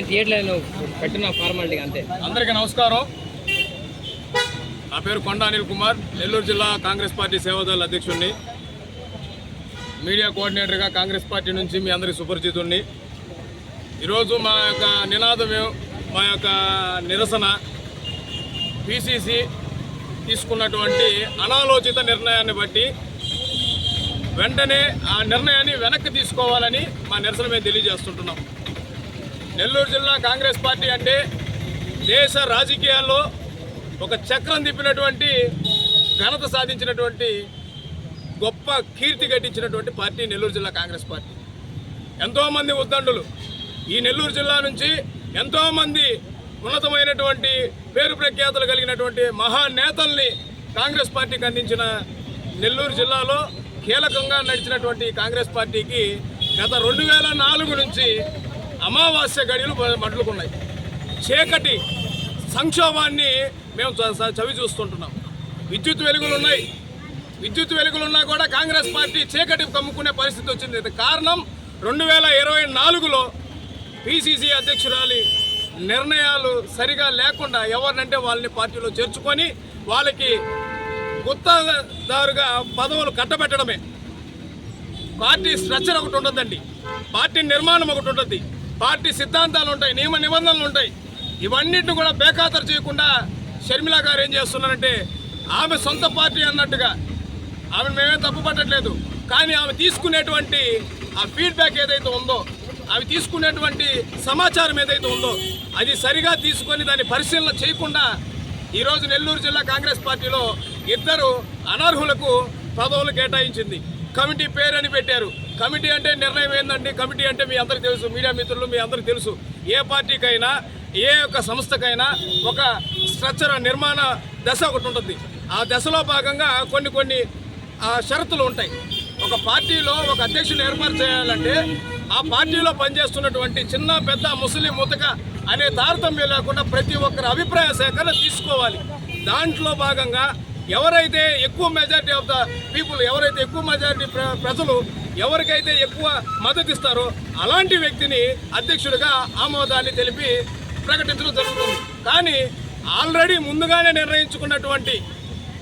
నేను థియేటర్లో పెట్టిన ఫార్మాలిటీ అంతే. అందరికీ నమస్కారం. నా పేరు కొండ అనిల్ కుమార్ నెల్లూరు జిల్లా కాంగ్రెస్ పార్టీ సేవాదళ అధ్యక్షుడిని మీడియా కోఆర్డినేటర్గా కాంగ్రెస్ పార్టీ నుంచి మీ అందరి సుపరిచితుడిని ఈరోజు మా యొక్క నినాదం మా యొక్క నిరసన పిసిసి తీసుకున్నటువంటి అనాలోచిత నిర్ణయాన్ని బట్టి వెంటనే ఆ నిర్ణయాన్ని వెనక్కి తీసుకోవాలని మా నిరసన మేము తెలియజేస్తుంటున్నాం. నెల్లూరు జిల్లా కాంగ్రెస్ పార్టీ అంటే దేశ రాజకీయాల్లో ఒక చక్రం తిప్పినటువంటి ఘనత సాధించినటువంటి గొప్ప కీర్తి గట్టించినటువంటి పార్టీ నెల్లూరు జిల్లా కాంగ్రెస్ పార్టీ. ఎంతోమంది ఉద్దండులు ఈ నెల్లూరు జిల్లా నుంచి ఎంతోమంది ఉన్నతమైనటువంటి పేరు ప్రఖ్యాతలు కలిగినటువంటి మహానేతల్ని కాంగ్రెస్ పార్టీకి అందించిన నెల్లూరు జిల్లాలో కీలకంగా నడిచినటువంటి కాంగ్రెస్ పార్టీకి గత రెండు వేల నాలుగు నుంచి అమావాస్య గడియలు మడ్లుకున్నాయి చీకటి సంక్షోభాన్ని మేము చ- చవి చూస్తుంటున్నాం. విద్యుత్ వెలుగులు ఉన్నాయి విద్యుత్ వెలుగులున్నా కూడా కాంగ్రెస్ పార్టీ చీకటి కమ్ముకునే పరిస్థితి వచ్చింది. కారణం రెండు వేల ఇరవై నాలుగులో పిసిసి అధ్యక్షురాలి నిర్ణయాలు సరిగా లేకుండా ఎవరినంటే వాళ్ళని పార్టీలో చేర్చుకొని వాళ్ళకి గుత్తదారుగా పదవులు కట్టబెట్టడమే. పార్టీ స్ట్రక్చర్ ఒకటి ఉంటుందండి. పార్టీ నిర్మాణం ఒకటి ఉంటుంది. పార్టీ సిద్ధాంతాలు ఉంటాయి నియమ నిబంధనలు ఉంటాయి. ఇవన్నిటిని కూడా బేఖాతరు చేయకుండా షర్మిల గారు ఏం చేస్తున్నారంటే ఆమె సొంత పార్టీ అన్నట్టుగా ఆమె మేమే తప్పు పట్టట్లేదు. కానీ ఆమె తీసుకునేటువంటి ఆ ఫీడ్బ్యాక్ ఏదైతే ఉందో అవి తీసుకునేటువంటి సమాచారం ఏదైతే ఉందో అది సరిగా తీసుకొని దాన్ని పరిశీలన చేయకుండా ఈరోజు నెల్లూరు జిల్లా కాంగ్రెస్ పార్టీలో ఇద్దరు అనర్హులకు పదవులు కేటాయించింది. కమిటీ పేరు అని పెట్టారు. కమిటీ అంటే నిర్ణయం ఏందండి? కమిటీ అంటే మీ అందరికీ తెలుసు మీడియా మిత్రులు మీ అందరికీ తెలుసు. ఏ పార్టీకైనా ఏ యొక్క సంస్థకైనా ఒక స్ట్రక్చర్ నిర్మాణ దశ ఒకటి ఉంటుంది. ఆ దశలో భాగంగా కొన్ని కొన్ని ఆ, షరతులు ఉంటాయి. ఒక పార్టీలో ఒక అధ్యక్షుని ఏర్పాటు చేయాలంటే ఆ పార్టీలో పనిచేస్తున్నటువంటి చిన్న పెద్ద ముస్లిం ముతక అనే తారతమ్యం లేకుండా ప్రతి ఒక్కరి అభిప్రాయ సేకరణ తీసుకోవాలి. దాంట్లో భాగంగా ఎవరైతే ఎక్కువ మెజారిటీ ఆఫ్ ద పీపుల్ ఎవరైతే ఎక్కువ మెజారిటీ ప్ర- ప్రజలు ఎవరికైతే ఎక్కువ మద్దతు ఇస్తారో అలాంటి వ్యక్తిని అధ్యక్షుడిగా ఆమోదాన్ని తెలిపి ప్రకటించడం జరుగుతుంది. కానీ ఆల్రెడీ ముందుగానే నిర్ణయించుకున్నటువంటి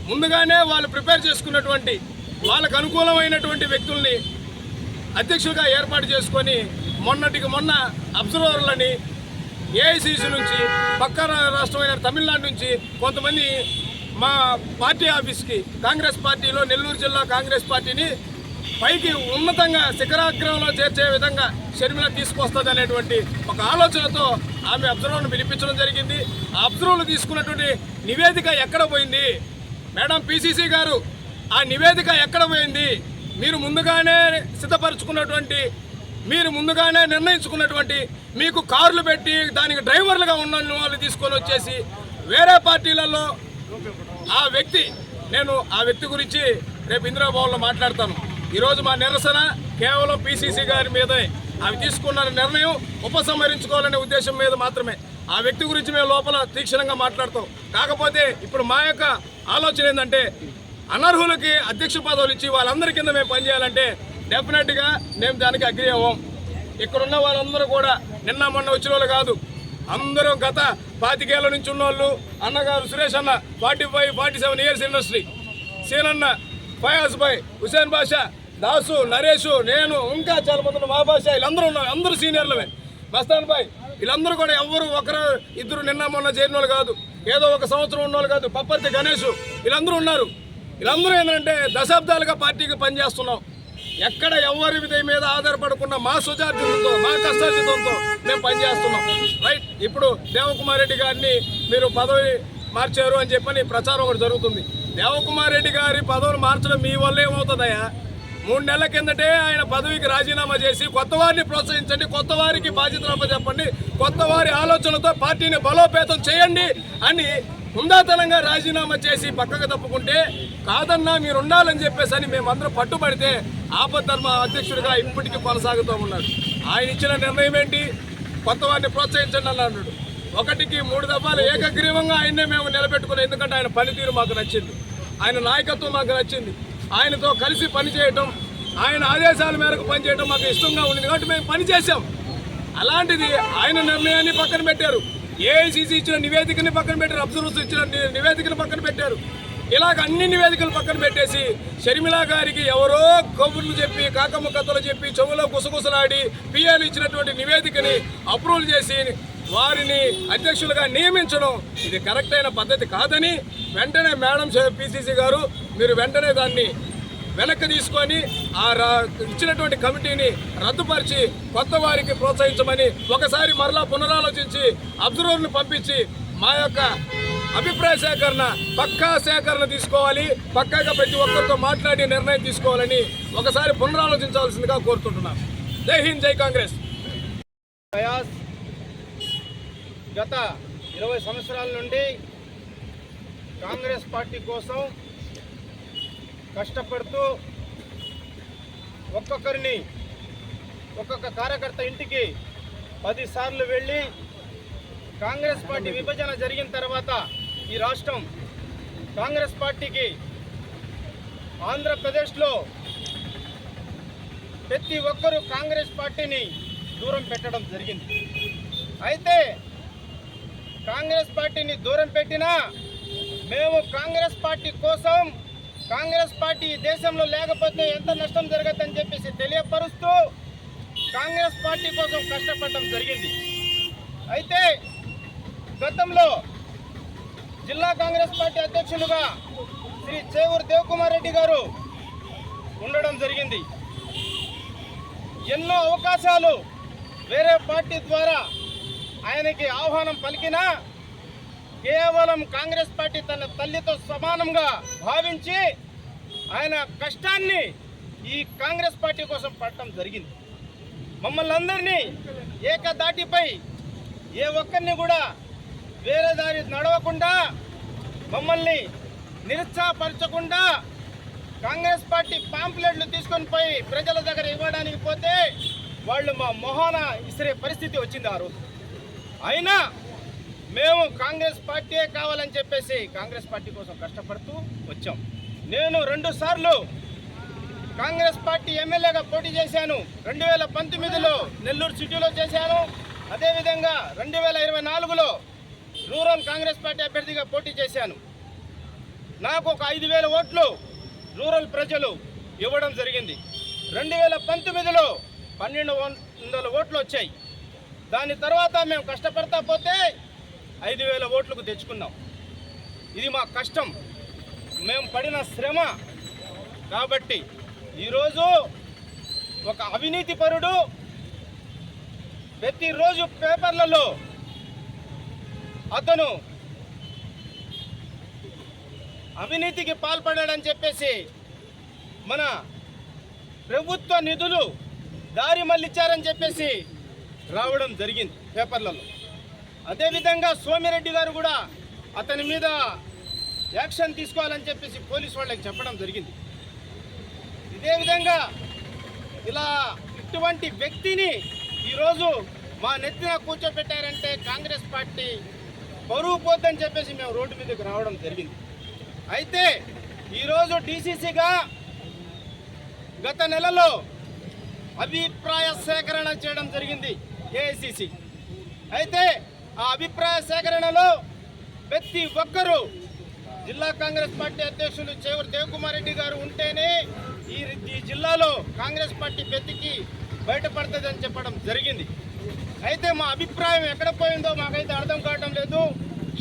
ముందుగానే వాళ్ళు ప్రిపేర్ చేసుకున్నటువంటి వాళ్ళకు అనుకూలమైనటువంటి వ్యక్తుల్ని అధ్యక్షుడిగా ఏర్పాటు చేసుకొని మొన్నటికి మొన్న అబ్జర్వర్లని ఏఐసిసి నుంచి పక్క రాష్ట్రమైన తమిళనాడు నుంచి కొంతమంది మా పార్టీ ఆఫీస్కి కాంగ్రెస్ పార్టీలో నెల్లూరు జిల్లా కాంగ్రెస్ పార్టీని పైకి ఉన్నతంగా శిఖరాగ్రంలో చేర్చే విధంగా షర్మిల తీసుకొస్తుంది అనేటువంటి ఒక ఆలోచనతో ఆమె అబ్జర్వర్ను పిలిపించడం జరిగింది. ఆ అబ్జర్వర్లు తీసుకున్నటువంటి నివేదిక ఎక్కడ పోయింది? మేడం పిసిసి గారు ఆ నివేదిక ఎక్కడ పోయింది? మీరు ముందుగానే సిద్ధపరచుకున్నటువంటి మీరు ముందుగానే నిర్ణయించుకున్నటువంటి మీకు కార్లు పెట్టి దానికి డ్రైవర్లుగా ఉన్న వాళ్ళు తీసుకొని వచ్చేసి వేరే పార్టీలలో ఆ వ్యక్తి నేను ఆ వ్యక్తి గురించి రేపు ఇందిరాభవన్లో మాట్లాడతాను. ఈరోజు మా నిరసన కేవలం పిసిసి గారి మీదే. అవి తీసుకున్న నిర్ణయం ఉపసంహరించుకోవాలనే ఉద్దేశం మీద మాత్రమే. ఆ వ్యక్తి గురించి మేము లోపల తీక్షణంగా మాట్లాడతాం. కాకపోతే ఇప్పుడు మా యొక్క ఆలోచన ఏంటంటే అనర్హులకి అధ్యక్ష పదవులు ఇచ్చి వాళ్ళందరి కింద మేము పనిచేయాలంటే డెఫినెట్గా మేము దానికి అగ్రి అవ్వం. ఇక్కడున్న వాళ్ళందరూ కూడా నిన్న మొన్న వచ్చిన వాళ్ళు కాదు. అందరూ గత పాతికేళ్ళ నుంచి ఉన్నోళ్ళు అన్నగారు సురేష్ అన్న forty five forty seven years industry. Seenanna Fayaz భాయ్ హుసేన్ బాషా దాసు నరేష్ నేను ఇంకా చాలా మంది మా భాష వీళ్ళందరూ ఉన్నారు. అందరూ సీనియర్లమే మస్తాన్ భాయ్ వీళ్ళందరూ కూడా ఎవరు ఒకరు ఇద్దరు నిన్న మొన్న చేరిన వాళ్ళు కాదు. ఏదో ఒక సంవత్సరం ఉన్నోళ్ళు కాదు. పప్పర్తి గణేష్ వీళ్ళందరూ ఉన్నారు. వీళ్ళందరూ ఏంటంటే దశాబ్దాలుగా పార్టీకి పనిచేస్తున్నాం. ఎక్కడ ఎవరి విధి మీద ఆధారపడకుండా మా సుజార్జితంతో మా కష్టార్జితంతో మేము పనిచేస్తున్నాం. రైట్ ఇప్పుడు దేవకుమార్ రెడ్డి గారిని మీరు పదవి మార్చారు అని చెప్పని ప్రచారం ఒకటి జరుగుతుంది. దేవకుమార్ రెడ్డి గారి పదవులు మార్చడం మీ వల్ల ఏమవుతుందయ్యా మూడు నెలల కిందటే ఆయన పదవికి రాజీనామా చేసి కొత్త వారిని ప్రోత్సహించండి కొత్త వారికి బాధ్యతలు చెప్పండి కొత్త వారి ఆలోచనలతో పార్టీని బలోపేతం చేయండి అని హుందాతనంగా రాజీనామా చేసి పక్కకు తప్పుకుంటే కాదన్నా మీరు ఉండాలని చెప్పేసి అని మేమందరం పట్టుబడితే ఆపద్ధర్మ అధ్యక్షుడిగా ఇప్పటికీ కొనసాగుతూ ఉన్నాడు. ఆయన ఇచ్చిన నిర్ణయం ఏంటి? కొత్త వారిని ప్రోత్సహించండి అని అన్నాడు. ఒకటికి మూడు దఫాలు ఏకగ్రీవంగా ఆయన్నే మేము నిలబెట్టుకున్నాం. ఎందుకంటే ఆయన పనితీరు మాకు నచ్చింది. ఆయన నాయకత్వం మాకు నచ్చింది. ఆయనతో కలిసి పనిచేయటం ఆయన ఆదేశాల మేరకు పనిచేయడం మాకు ఇష్టంగా ఉండింది. కాబట్టి మేము పని చేసాం అలాంటిది ఆయన నిర్ణయాన్ని పక్కన పెట్టారు. ఏఐసిసి ఇచ్చిన నివేదికని పక్కన పెట్టారు అబ్జర్వర్స్ ఇచ్చిన నివేదికను పక్కన పెట్టారు. ఇలాగ అన్ని నివేదికలు పక్కన పెట్టేసి షర్మిలా గారికి ఎవరో కబుర్లు చెప్పి కాకమ్మ కథలు చెప్పి చెవులో గుసగుసలాడి పిఎల్ ఇచ్చినటువంటి నివేదికని అప్రూవల్ చేసి వారిని అధ్యక్షులుగా నియమించడం ఇది కరెక్ట్ అయిన పద్ధతి కాదని వెంటనే మేడం పిసిసి గారు మీరు వెంటనే దాన్ని వెనక్కి తీసుకొని ఆ ఇచ్చినటువంటి కమిటీని రద్దుపరిచి కొత్త వారికి ప్రోత్సహించమని ఒకసారి మరలా పునరాలోచించి అబ్జర్వర్ను పంపించి మా యొక్క అభిప్రాయ సేకరణ పక్కా సేకరణ తీసుకోవాలి పక్కాగా ప్రతి ఒక్కరితో మాట్లాడి నిర్ణయం తీసుకోవాలని ఒకసారి పునరాలోచించాల్సిందిగా కోరుతుంటున్నాను జై హింద్ జై కాంగ్రెస్. గత ఇరవై సంవత్సరాల నుండి కాంగ్రెస్ పార్టీ కోసం కష్టపడుతూ ఒక్కొక్కరిని ఒక్కొక్క కార్యకర్త ఇంటికి పదిసార్లు వెళ్ళి కాంగ్రెస్ పార్టీ విభజన జరిగిన తర్వాత ఈ రాష్ట్రం కాంగ్రెస్ పార్టీకి ఆంధ్రప్రదేశ్లో ప్రతి ఒక్కరూ కాంగ్రెస్ పార్టీని దూరం పెట్టడం జరిగింది. అయితే కాంగ్రెస్ పార్టీని దూరం పెట్టినా మేము కాంగ్రెస్ పార్టీ కోసం కాంగ్రెస్ పార్టీ దేశంలో లేకపోతే ఎంత నష్టం జరగద్దని చెప్పేసి తెలియపరుస్తూ కాంగ్రెస్ పార్టీ కోసం కష్టపడటం జరిగింది. అయితే గతంలో జిల్లా కాంగ్రెస్ పార్టీ అధ్యక్షులుగా శ్రీ చేవూరు దేవకుమార్ రెడ్డి గారు ఉండడం జరిగింది. ఎన్నో అవకాశాలు వేరే పార్టీ ద్వారా ఆయనకి ఆహ్వానం పలికినా కేవలం కాంగ్రెస్ పార్టీ తన తల్లితో సమానంగా భావించి ఆయన కష్టాన్ని ఈ కాంగ్రెస్ పార్టీ కోసం పడటం జరిగింది. మమ్మల్ని అందరినీ ఏకదాటిపై ఏ ఒక్కరిని కూడా వేరే దారి నడవకుండా మమ్మల్ని నిరుత్సాహపరచకుండా కాంగ్రెస్ పార్టీ పాంప్లెట్లు తీసుకొని పోయి ప్రజల దగ్గర ఇవ్వడానికి పోతే వాళ్ళు మా మొహాన ఇసిరే పరిస్థితి వచ్చింది ఆ రోజు. అయినా మేము కాంగ్రెస్ పార్టీయే కావాలని చెప్పేసి కాంగ్రెస్ పార్టీ కోసం కష్టపడుతూ వచ్చాం. నేను రెండు సార్లు కాంగ్రెస్ పార్టీ ఎమ్మెల్యేగా పోటీ చేశాను. రెండు వేల పంతొమ్మిదిలో నెల్లూరు సిటీలో చేశాను. అదేవిధంగా రెండు వేల ఇరవై నాలుగులో రూరల్ కాంగ్రెస్ పార్టీ అభ్యర్థిగా పోటీ చేశాను. నాకు ఒక ఐదు వేల ఓట్లు రూరల్ ప్రజలు ఇవ్వడం జరిగింది. రెండు వేల పంతొమ్మిదిలో పన్నెండు వందల ఓట్లు వచ్చాయి. దాని తర్వాత మేము కష్టపడతా పోతే ఐదు వేల ఓట్లకు తెచ్చుకున్నాం. ఇది మా కష్టం. మేము పడిన శ్రమ. కాబట్టి ఈరోజు ఒక అవినీతి పరుడు ప్రతిరోజు పేపర్లలో అతను అవినీతికి పాల్పడాడని చెప్పేసి మన ప్రభుత్వ నిధులు దారి మళ్ళించారని చెప్పేసి రావడం జరిగింది పేపర్లలో. అదేవిధంగా సోమిరెడ్డి గారు కూడా అతని మీద యాక్షన్ తీసుకోవాలని చెప్పేసి పోలీస్ వాళ్ళకి చెప్పడం జరిగింది. ఇదే విధంగా ఇలా ఇటువంటి వ్యక్తిని ఈరోజు మా నెత్తిన కూర్చోబెట్టారంటే కాంగ్రెస్ పార్టీ బరువు పోద్దని చెప్పేసి మేము రోడ్డు మీదకి రావడం జరిగింది. అయితే ఈరోజు డీసీసీగా గత నెలలో అభిప్రాయ సేకరణ చేయడం జరిగింది. ఏఐసిసి. అయితే ఆ అభిప్రాయ సేకరణలో ప్రతి ఒక్కరూ జిల్లా కాంగ్రెస్ పార్టీ అధ్యక్షులు చేవూరు దేవకుమార్ రెడ్డి గారు ఉంటేనే ఈ ఈ జిల్లాలో కాంగ్రెస్ పార్టీ బెత్తికి బయటపడుతుందని చెప్పడం జరిగింది. అయితే మా అభిప్రాయం ఎక్కడ పోయిందో మాకైతే అర్థం కావటం లేదు.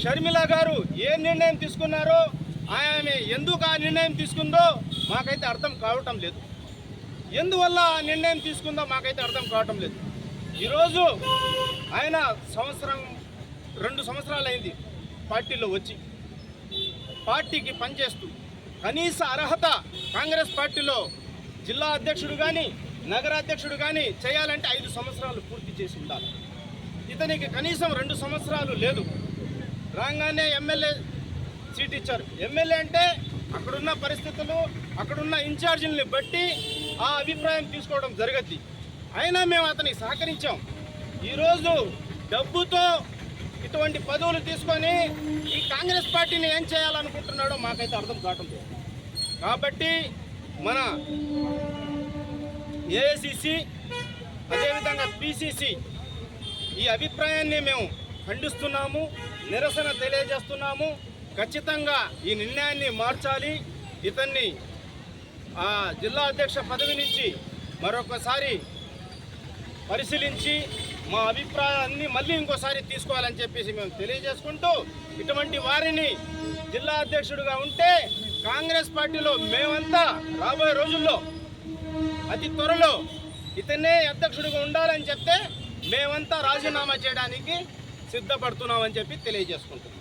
షర్మిల గారు ఏ నిర్ణయం తీసుకున్నారో ఆమె ఎందుకు ఆ నిర్ణయం తీసుకుందో మాకైతే అర్థం కావటం లేదు. ఎందువల్ల ఆ నిర్ణయం తీసుకుందో మాకైతే అర్థం కావటం లేదు. ఈరోజు ఆయన సంవత్సరం రెండు సంవత్సరాలు అయింది పార్టీలో వచ్చి. పార్టీకి పనిచేస్తూ కనీస అర్హత కాంగ్రెస్ పార్టీలో జిల్లా అధ్యక్షుడు కానీ నగరాధ్యక్షుడు కానీ చేయాలంటే ఐదు సంవత్సరాలు పూర్తి చేసి ఉండాలి. ఇతనికి కనీసం రెండు సంవత్సరాలు లేదు. రాగానే ఎమ్మెల్యే సీట్ ఇచ్చారు. ఎమ్మెల్యే అంటే అక్కడున్న పరిస్థితులు అక్కడున్న ఇన్ఛార్జీలని బట్టి ఆ అభిప్రాయం తీసుకోవడం జరగద్ది. అయినా మేము అతనికి సహకరించాం. ఈరోజు డబ్బుతో ఇటువంటి పదవులు తీసుకొని ఈ కాంగ్రెస్ పార్టీని ఏం చేయాలనుకుంటున్నాడో మాకైతే అర్థం కావట్లేదు కాబట్టి మన ఏఐసిసి అదేవిధంగా పిసిసి ఈ అభిప్రాయాన్ని మేము ఖండిస్తున్నాము నిరసన తెలియజేస్తున్నాము. ఖచ్చితంగా ఈ నిర్ణయాన్ని మార్చాలి. ఇతన్ని ఆ జిల్లా అధ్యక్ష పదవి నుంచి మరొకసారి పరిశీలించి మా అభిప్రాయాన్ని మళ్ళీ ఇంకోసారి తీసుకోవాలని చెప్పేసి మేము తెలియజేసుకుంటూ ఇటువంటి వారిని జిల్లా అధ్యక్షుడిగా ఉంటే కాంగ్రెస్ పార్టీలో మేమంతా రాబోయే రోజుల్లో అతి త్వరలో ఇతనే అధ్యక్షుడిగా ఉండాలని చెప్తే మేమంతా రాజీనామా చేయడానికి సిద్ధపడుతున్నామని చెప్పి తెలియజేసుకుంటున్నాం.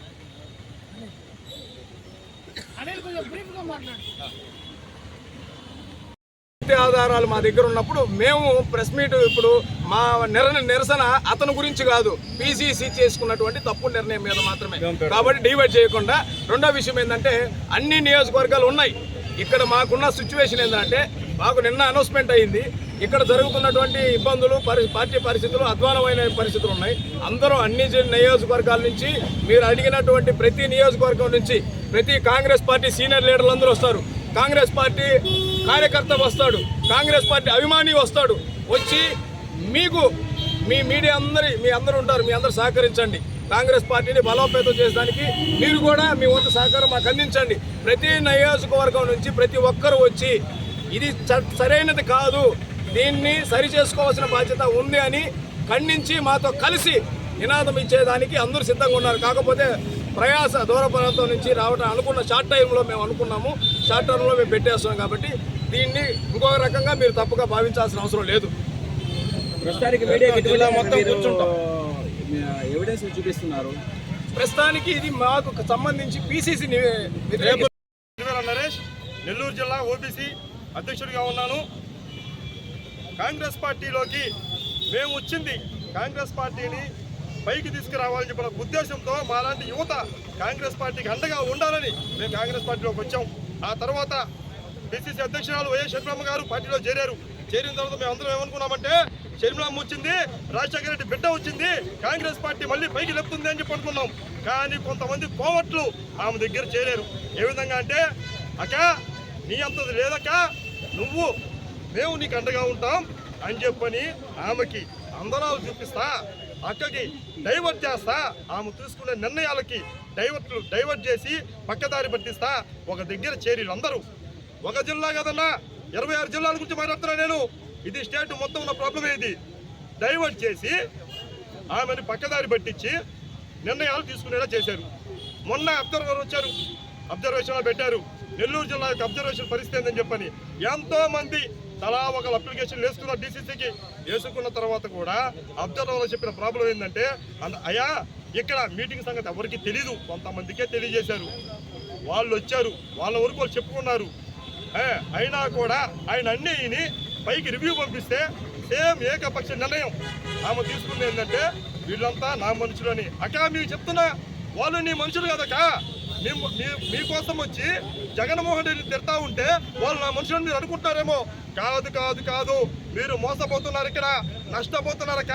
ఆధారాలు మా దగ్గర ఉన్నప్పుడు మేము ప్రెస్ మీట్ ఇప్పుడు మా నిర నిరసన అతని గురించి కాదు పీసీసీ చేసుకున్నటువంటి తప్పు నిర్ణయం మీద మాత్రమే. కాబట్టి డివైడ్ చేయకుండా రెండో విషయం ఏంటంటే అన్ని నియోజకవర్గాలు ఉన్నాయి. ఇక్కడ మాకున్న సిచ్యువేషన్ ఏంటంటే మాకు నిన్న అనౌన్స్మెంట్ అయింది. ఇక్కడ జరుగుతున్నటువంటి ఇబ్బందులు పరి పార్టీ పరిస్థితులు అధ్వానమైన పరిస్థితులు ఉన్నాయి. అందరూ అన్ని నియోజకవర్గాల నుంచి మీరు అడిగినటువంటి ప్రతి నియోజకవర్గం నుంచి ప్రతి కాంగ్రెస్ పార్టీ సీనియర్ లీడర్లు అందరూ వస్తారు. కాంగ్రెస్ పార్టీ కార్యకర్త వస్తాడు కాంగ్రెస్ పార్టీ అభిమాని వస్తాడు వచ్చి మీకు మీ మీడియా అందరి మీ అందరూ ఉంటారు మీ అందరూ సహకరించండి. కాంగ్రెస్ పార్టీని బలోపేతం చేయడానికి మీరు కూడా మీ వంతు సహకారం మాకు అందించండి. ప్రతి నియోజకవర్గం నుంచి ప్రతి ఒక్కరు వచ్చి ఇది చ- సరైనది కాదు దీన్ని సరి చేసుకోవాల్సిన బాధ్యత ఉంది అని ఖండించి మాతో కలిసి నినాదం ఇచ్చేదానికి అందరూ సిద్ధంగా ఉన్నారు. కాకపోతే ప్రయాస దూర ప్రాంతం నుంచి రావడం అనుకున్న షార్ట్ టైంలో మేము అనుకున్నాము. షార్ట్ టైంలో మేము పెట్టేస్తున్నాం కాబట్టి దీన్ని ఇంకొక రకంగా మీరు తప్పుగా భావించాల్సిన అవసరం లేదు. జిల్లా మొత్తం కూర్చుంటాం. ఎవిడెన్స్ చూపిస్తున్నారు. ప్రస్తుతానికి ఇది మాకు సంబంధించి పీసీసీ నరేష్ నెల్లూరు జిల్లా ఓబీసీ అధ్యక్షుడిగా ఉన్నాను. కాంగ్రెస్ పార్టీలోకి మేము వచ్చింది. కాంగ్రెస్ పార్టీని పైకి తీసుకురావాలని చెప్పిన ఉద్దేశంతో మాలాంటి యువత కాంగ్రెస్ పార్టీకి అండగా ఉండాలని మేము కాంగ్రెస్ పార్టీలోకి వచ్చాం. ఆ తర్వాత పిసిసి అధ్యక్షురాలు వైఎస్ షర్మిలమ్మ గారు పార్టీలో చేరారు. చేరిన తర్వాత మేము అందరం ఏమనుకున్నామంటే షర్మిలమ్మ వచ్చింది రాజశేఖర రెడ్డి బిడ్డ వచ్చింది కాంగ్రెస్ పార్టీ మళ్ళీ పైకి లేపుతుంది అని చెప్పి అనుకున్నాం. కానీ కొంతమంది కోవట్లు ఆమె దగ్గర చేరారు. ఏ విధంగా అంటే అక్క నీ అంతది లేదక్క నువ్వు మేము నీకు అండగా ఉంటాం అని చెప్పని ఆమెకి అందరాలు చూపిస్తా అక్కకి డైవర్ట్ చేస్తా ఆమె తీసుకునే నిర్ణయాలకి డైవర్ట్లు డైవర్ట్ చేసి పక్కదారి పట్టిస్తా ఒక దగ్గర చేరి అందరూ ఒక జిల్లా కదన్నా ఇరవై ఆరు జిల్లాల గురించి మాట్లాడుతున్నా నేను. ఇది స్టేట్ మొత్తం ఉన్న ప్రాబ్లం ఇది. డైవర్ట్ చేసి ఆమెను పక్కదారి పట్టించి నిర్ణయాలు తీసుకునేలా చేశారు. మొన్న అబ్జర్వర్ వచ్చారు. అబ్జర్వేషన్ పెట్టారు. నెల్లూరు జిల్లా యొక్క అబ్జర్వేషన్ పరిస్థితి ఏందని చెప్పని ఎంతో మంది తలా ఒక అప్లికేషన్ వేసుకున్నారు డీసీసీకి వేసుకున్న తర్వాత కూడా అబ్జర్వర్లో చెప్పిన ప్రాబ్లం ఏంటంటే అయా అయ్యా ఇక్కడ మీటింగ్ సంగతి ఎవరికి తెలీదు. కొంతమందికే తెలియజేశారు. వాళ్ళు వచ్చారు. వాళ్ళ వరకు వాళ్ళు చెప్పుకున్నారు. అయినా కూడా ఆయన అన్నిని పైకి రివ్యూ పంపిస్తే సేమ్ ఏకపక్ష నిర్ణయం. ఆమె తీసుకుంది ఏంటంటే వీళ్ళంతా నా మనుషులు అని అక్క మీకు చెప్తున్నా వాళ్ళు నీ మనుషులు కదకా మీకోసం వచ్చి జగన్మోహన్ రెడ్డి తిడతా ఉంటే వాళ్ళు నా మనుషులను మీరు అనుకుంటున్నారేమో. కాదు కాదు కాదు. మీరు మోసపోతున్నారు ఇక్కడ. నష్టపోతున్నారక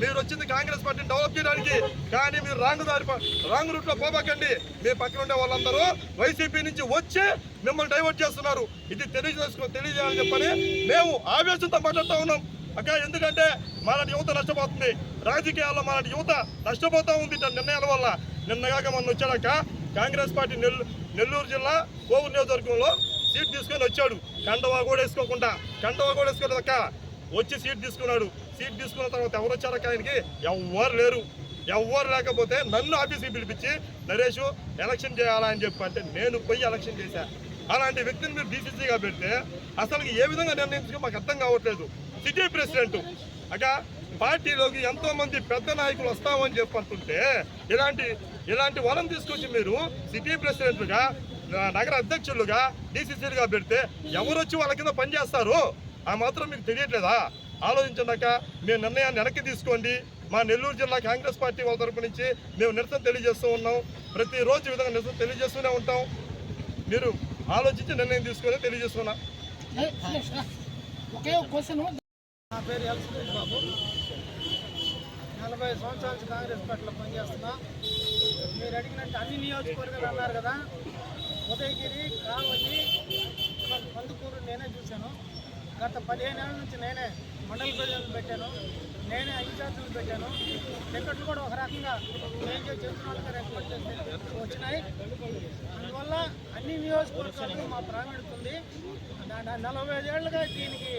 మీరు వచ్చింది కాంగ్రెస్ పార్టీని డెవలప్ చేయడానికి. కానీ మీరు రాంగ్ దారి రాంగ్ రూట్లో పోబాకండి మీ పక్కన ఉండే వాళ్ళందరూ వైసీపీ నుంచి వచ్చి మిమ్మల్ని డైవర్ట్ చేస్తున్నారు. ఇది తెలియజేసుకో తెలియజేయాలని చెప్పని మేము ఆవేశంతో మాట్లాడుతూ ఉన్నాం. అక్క ఎందుకంటే మాలాంటి యువత నష్టపోతుంది. రాజకీయాల్లో మాలాంటి యువత నష్టపోతూ ఉంది నిర్ణయాల వల్ల. నిన్నగాక మొన్న వచ్చాడక్క కాంగ్రెస్ పార్టీ నెల్లు నెల్లూరు జిల్లా కోవూరు నియోజకవర్గంలో సీట్ తీసుకొని వచ్చాడు. కండవా కూడా వేసుకోకుండా. కండవా కూడా వేసుకోలేదు వచ్చి సీట్ తీసుకున్నాడు. సీట్ తీసుకున్న తర్వాత ఎవరు వచ్చారక్క ఆయనకి? ఎవ్వరు లేరు. ఎవ్వరు లేకపోతే నన్ను ఆఫీస్కి పిలిపించి నరేష్ ఎలక్షన్ చేయాలా అని చెప్పి అంటే నేను పోయి ఎలక్షన్ చేశా. అలాంటి వ్యక్తిని మీరు డీసీసీగా పెడితే అసలు ఏ విధంగా నిర్ణయించుకో మాకు అర్థం కావట్లేదు. City president. అక పార్టీలోకి ఎంతోమంది పెద్ద నాయకులు వస్తామని చెప్పి అంటుంటే ఇలాంటి ఇలాంటి వాళ్ళని తీసుకొచ్చి మీరు సిటీ ప్రెసిడెంట్లుగా నగర అధ్యక్షులుగా డీసీసీలుగా పెడితే ఎవరు వచ్చి వాళ్ళ కింద పనిచేస్తారు ఆ మాత్రం మీకు తెలియట్లేదా? ఆలోచించాక మేము నిర్ణయాన్ని వెనక్కి తీసుకోండి. మా నెల్లూరు జిల్లా కాంగ్రెస్ పార్టీ వాళ్ళ తరపు నుంచి మేము నిరసన తెలియజేస్తూ ఉన్నాం. ప్రతిరోజు విధంగా నిరసన తెలియజేస్తూనే ఉంటాం. మీరు ఆలోచించి నిర్ణయం తీసుకొని తెలియజేస్తున్నా. నా పేరు ఎల్సురేష్ బాబు. నలభై సంవత్సరాల నుంచి కాంగ్రెస్ పార్టీలో పనిచేస్తున్నా. మీరు అడిగినట్టు అన్ని నియోజకవర్గాలు అన్నారు కదా. ఉదయగిరి కావలి కందుకూరు నేనే చూశాను. గత పదిహేను ఏళ్ళ నుంచి నేనే మండల ప్రజలను పెట్టాను. నేనే ఇన్ఛార్జీలు పెట్టాను. టికెట్లు కూడా ఒక రకంగా నేను చెప్పిన వాళ్ళకి రికమెండ్ చేస్తే వచ్చినాయి. అందువల్ల అన్ని నియోజకవర్గాలకు మా ప్రావీణ్యత ఉంది నలభై ఐదు దీనికి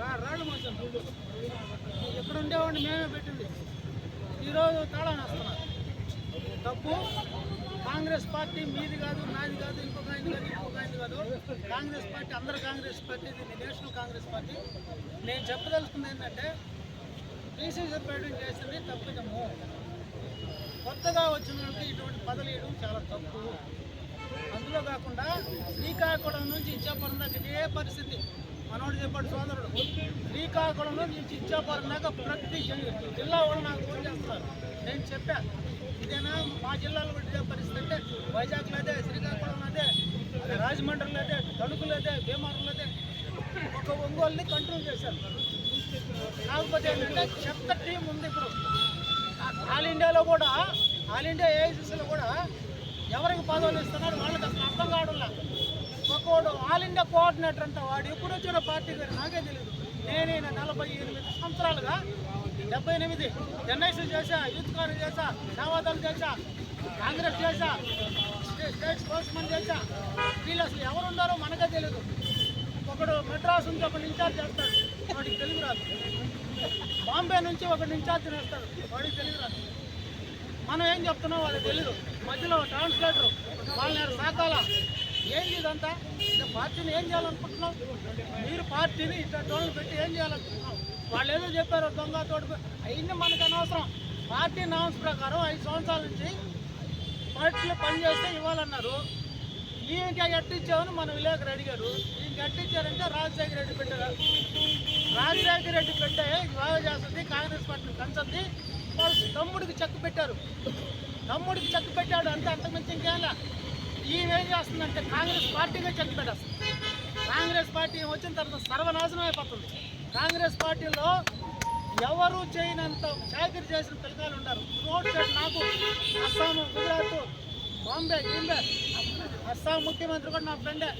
రా రాళ్ళు మనుషులు ఎక్కడ ఉండేవాడిని మేమే పెట్టింది. ఈరోజు తాళాన్ని వస్తున్నారు కాంగ్రెస్ పార్టీ మీది కాదు నాది కాదు ఇంకొక ఆయన కాదు ఇంకొక ఆయన కాదు. కాంగ్రెస్ పార్టీ అందరు కాంగ్రెస్ పార్టీ ఇది నేషనల్ కాంగ్రెస్ పార్టీ. నేను చెప్పదలుచుకుంది ఏంటంటే బీసీసీ చెప్పేయడం చేసింది తప్పిదము. కొత్తగా వచ్చిన వాళ్ళకి ఇటువంటి పదవులు చాలా తప్పు. అందులో కాకుండా శ్రీకాకుళం నుంచి ఇచ్చాపురం దాకా ఇదే పరిస్థితి. మనోడు చెప్పాడు సోదరుడు శ్రీకాకుళం నుంచి ఇచ్చాపురం దాకా ప్రతి జిల్లా వాళ్ళు నాకు ఫోన్ చేస్తున్నారు. నేను చెప్పాను ఇదేనా? మా జిల్లాలో ఉండే పరిస్థితి అంటే వైజాగ్లో అదే శ్రీకాకుళం అదే రాజమండ్రిలో అదే తణుకులో అదే భీమవరంలో అదే ఒక ఒంగోలుని కంట్రోల్ చేశారు. కాకపోతే ఏంటంటే చెత్త టీం ఉంది ఇప్పుడు. ఆల్ ఇండియాలో కూడా ఆల్ ఇండియా ఏఐసిసిలో కూడా ఎవరికి పదవులు ఇస్తున్నారు వాళ్ళకి అసలు అర్థం కావడం లేదు ఒక్కోడు ఆల్ ఇండియా కోఆర్డినేటర్ అంట వాడు. ఎప్పుడు వచ్చిన పార్టీ పేరు నాకే తెలియదు నేనైనా నలభై ఎనిమిది సంవత్సరాలుగా డెబ్బై ఎనిమిది ఎన్ఐసి చేశా యూత్ కార్ చేశా సేవాదళం చేశా కాంగ్రెస్ చేశా స్టే- స్టేట్ స్పోర్ట్స్ మన్ చేశా. వీళ్ళు అసలు ఎవరు ఉన్నారో మనకే తెలియదు ఒకడు మెడ్రాస్ నుంచి ఒకడు ఇన్ఛార్జ్ చేస్తాడు. వాడికి తెలుగు రాదు. బాంబే నుంచి ఒకడు ఇన్ఛార్జ్ చేస్తాడు. వాడికి తెలుగు రాదు. మనం ఏం చెప్తున్నాం వాళ్ళకి తెలియదు మధ్యలో ట్రాన్స్లేటర్ వాళ్ళని సాకాల. ఏంది ఇక పార్టీని ఏం చేయాలనుకుంటున్నాం మీరు పార్టీని ఇట్లా టోన్లు పెట్టి ఏం చేయాలనుకుంటున్నాం వాళ్ళు ఏదో చెప్పారు దొంగ తోడు అయింది మనకు అనవసరం. పార్టీ నామ్స్ ప్రకారం ఐదు సంవత్సరాల నుంచి పార్టీలో పనిచేస్తే ఇవ్వాలన్నారు. ఇంకా ఎట్టించామని మన విలేకరు అడిగారు. ఇంక ఎట్టించారంటే రాజశేఖర రెడ్డి పెట్టారు రాజశేఖర రెడ్డి పెట్టే బాగా చేస్తుంది కాంగ్రెస్ పార్టీ కంచుద్ది వాళ్ళు తమ్ముడికి చెక్ పెట్టారు. తమ్ముడికి చెక్ పెట్టాడు అంతే అంతకుమించి ఇంకేలా ఈవేం చేస్తుందంటే కాంగ్రెస్ పార్టీగా చెక్ కాంగ్రెస్ పార్టీ వచ్చిన తర్వాత సర్వనాశనం అయిపోతుంది. కాంగ్రెస్ పార్టీలో ఎవరు చేయనంత చాకరీ చేసిన పిల్లకాయలు ఉన్నారు. రోడ్ సైడ్ నాకు అస్సాం గుజరాత్ బాంబే గింబే అస్సాం ముఖ్యమంత్రి కూడా నా ఫ్రెండే.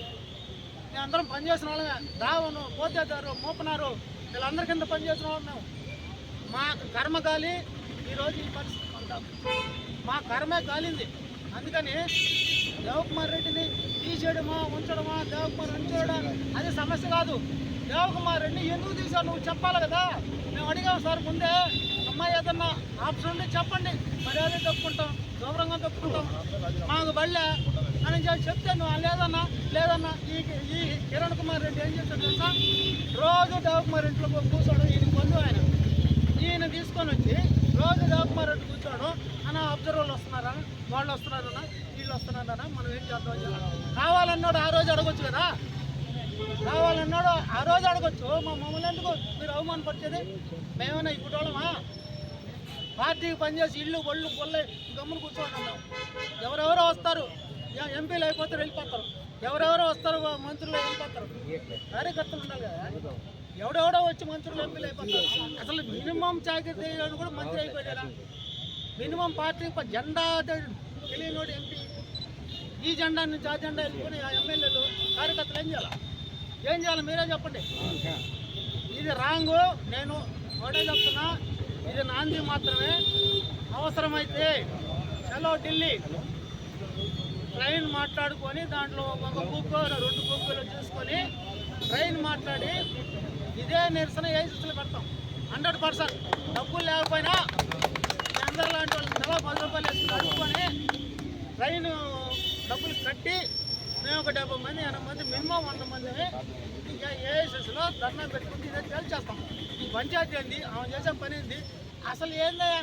మేము అందరం పనిచేసిన వాళ్ళమే. దావను పోతేదారు మోపనారు వీళ్ళందరి కింద పనిచేసిన వాళ్ళం మేము. మా కర్మ కాలి ఈరోజు ఈ పరిస్థితి మా కర్మే కాలింది అందుకని దేవకుమార్ రెడ్డిని తీసేయడమా ఉంచడమా? దేవకుమార్ ఉంచడం? అది సమస్య కాదు. దేవకుమార్ రెడ్డిని ఎందుకు తీసావు నువ్వు చెప్పాలి కదా. మేము అడిగాం సార్ ముందే. అమ్మాయి ఏదన్నా ఆప్షన్ ఉంటే చెప్పండి. మర్యాద తప్పుకుంటాం గౌరవంగా తప్పుకుంటాం. మాకు బళ్ళే. అని చెప్పి చెప్తే నువ్వు లేదన్నా లేదన్నా ఈ ఈ కిరణ్ కుమార్ రెడ్డి ఏం చేస్తాడు తెలుసా? రోజు దేవకుమార్ ఇంట్లో కూర్చోవడం ఈయన పొందు ఆయన. ఈయన తీసుకొని వచ్చి రోజు దేవకుమార్ రెడ్డి కూర్చోవడం అన్న అబ్జర్వర్లు వస్తున్నారా వాళ్ళు వస్తున్నారన్నా వీళ్ళు వస్తున్నారన్నా మనం ఏం చేద్దాం కావాలన్నాడు ఆ రోజు అడగొచ్చు కదా? కావాలన్నాడు ఆ రోజు అడగొచ్చు. మా మమ్మల్ని ఎందుకు మీరు అవమానపరిచేది మేమైనా ఇప్పుడు వాళ్ళమా? పార్టీకి పనిచేసి ఇల్లు ఒళ్ళు పొల్లే గమ్మును ఉన్నాం ఎవరెవరో వస్తారు. ఎంపీలు అయిపోతారు వెళ్ళిపోతారు. ఎవరెవరో వస్తారు మంత్రులు వెళ్ళిపోతారు. కార్యకర్తలు ఉండాలి కదా? ఎవడెవడో వచ్చి మంత్రులు ఎంపీలు అయిపోతారు. అసలు మినిమం చాకరీ కూడా మంత్రి అయిపోయారా మినిమం పార్టీ ఒక జెండా తెలియనోడు ఎంపీ. ఈ జెండా నుంచి ఆ జెండా వెళ్ళిపోయి ఆ ఎమ్మెల్యేలు కార్యకర్తలు ఏం చేయాలి? ఏం చేయాలి మీరే చెప్పండి. ఇది రాంగు నేను ఒకటే చెప్తున్నా ఇది నాంది మాత్రమే. అవసరమైతే చలో ఢిల్లీ. ట్రైన్ మాట్లాడుకొని దాంట్లో ఒక బుక్ రెండు బుక్కులు చూసుకొని ట్రైన్ మాట్లాడి ఇదే నిరసన ఏజెన్సీలు పెడతాం. Hundred percent. డబ్బులు లేకపోయినా మీ లాంటి వాళ్ళు నెల పది రూపాయలు వేసుకుని ట్రైన్ డబ్బులు కట్టి మేము ఒక డెబ్బై మంది ఎనభై మంది మినిమం వంద మంది ఇంకా ఏఎస్ఎస్లో ధర్నా పెట్టుకుని ఇదే తేల్చేస్తాం పంచాయతీ ఏంది? ఆమె చేసే పని ఏంది? అసలు ఏందయ్యా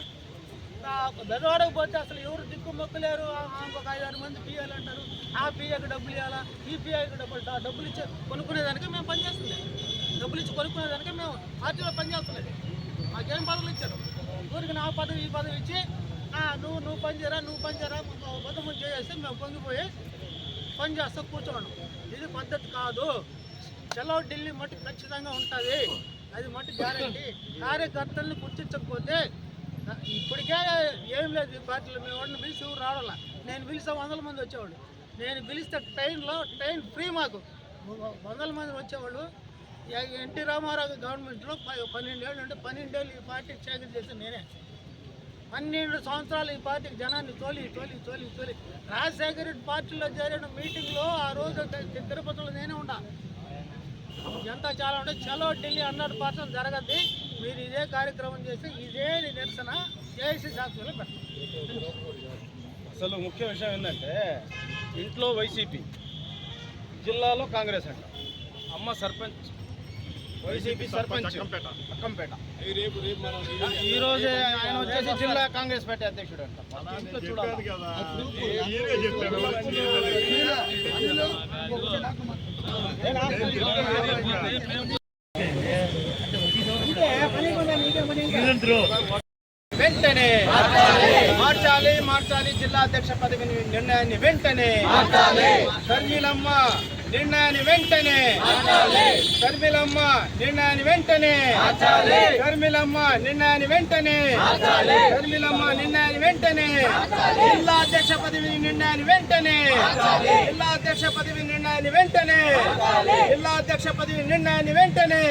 బెదవాడకు పోతే అసలు ఎవరు దిక్కు మొక్కలేరు ఒక ఐదారు మంది పిఎల్ అంటారు. ఆ పిఏకి డబ్బులు ఇవ్వాలా? ఈ పిఐకి డబ్బులు డబ్బులు ఇచ్చి కొనుక్కునేదానికి మేము పనిచేస్తుంది డబ్బులు ఇచ్చి కొనుక్కునేదానికి మేము పార్టీలో పనిచేస్తలేదు మాకేం పదవులు ఇచ్చారు? ఊరికి నా పదవి ఈ పదవి ఇచ్చి నువ్వు నువ్వు పని చేయరా నువ్వు పని చేయరా బతుకు చేసేసి మేము పొంగిపోయి పని చేస్తూ కూర్చోండి ఇది పద్ధతి కాదు. చలో ఢిల్లీ మట్టి ఖచ్చితంగా ఉంటుంది. అది మట్టి గ్యారంటీ. కార్యకర్తలను గుర్తించకపోతే ఇప్పటికే ఏం లేదు ఈ పార్టీలో. మేము వాడిని పిలిచి ఎవరు రావాలా? నేను పిలిస్తే వందల మంది వచ్చేవాళ్ళు. నేను పిలిస్తే ట్రైన్లో ట్రైన్ ఫ్రీ మాకు. వందల మంది వచ్చేవాళ్ళు. ఎన్టీ రామారావు గవర్నమెంట్లో ప- పన్నెండేళ్ళు అంటే పన్నెండేళ్ళు ఈ పార్టీకి సేకరణ చేసిన నేనే. పన్నెండు సంవత్సరాలు ఈ పార్టీకి జనాన్ని తోలి తోలి తోలి తోలి. రాజశేఖర రెడ్డి పార్టీలో చేరిన మీటింగ్లో ఆ రోజు తిరుపతిలో నేనే ఉన్నా ఎంత చాలా ఉంటే చలో ఢిల్లీ హండ్రెడ్ పర్సెంట్ జరగద్ది. మీరు ఇదే కార్యక్రమం చేసి ఇదే నిరసన జేఏసీ సాక్షిలో అసలు ముఖ్య విషయం ఏంటంటే ఇంట్లో వైసీపీ జిల్లాలో కాంగ్రెస్ అంట. అమ్మ సర్పంచ్ వైసీపీ సర్పంచ్ అక్కంపేట. అక్కంపేట ఈ రోజే ఆయన వచ్చేసి జిల్లా కాంగ్రెస్ పార్టీ అధ్యక్షుడు అంట వెంటనే మార్చాలి మార్చాలి జిల్లా అధ్యక్ష పదవి నిర్ణయాన్ని వెంటనే షర్మిలమ్మ నిర్ణయాన్ని వెంటనే షర్మిలమ్మ నిర్ణయాన్ని వెంటనే షర్మిలమ్మ నిర్ణయాన్ని వెంటనే షర్మిలమ్మ నిర్ణయాన్ని వెంటనే జిల్లా అధ్యక్ష పదవి నిర్ణయాన్ని వెంటనే జిల్లా అధ్యక్ష పదవి నిర్ణయాన్ని వెంటనే జిల్లా అధ్యక్ష పదవి నిర్ణయాన్ని వెంటనే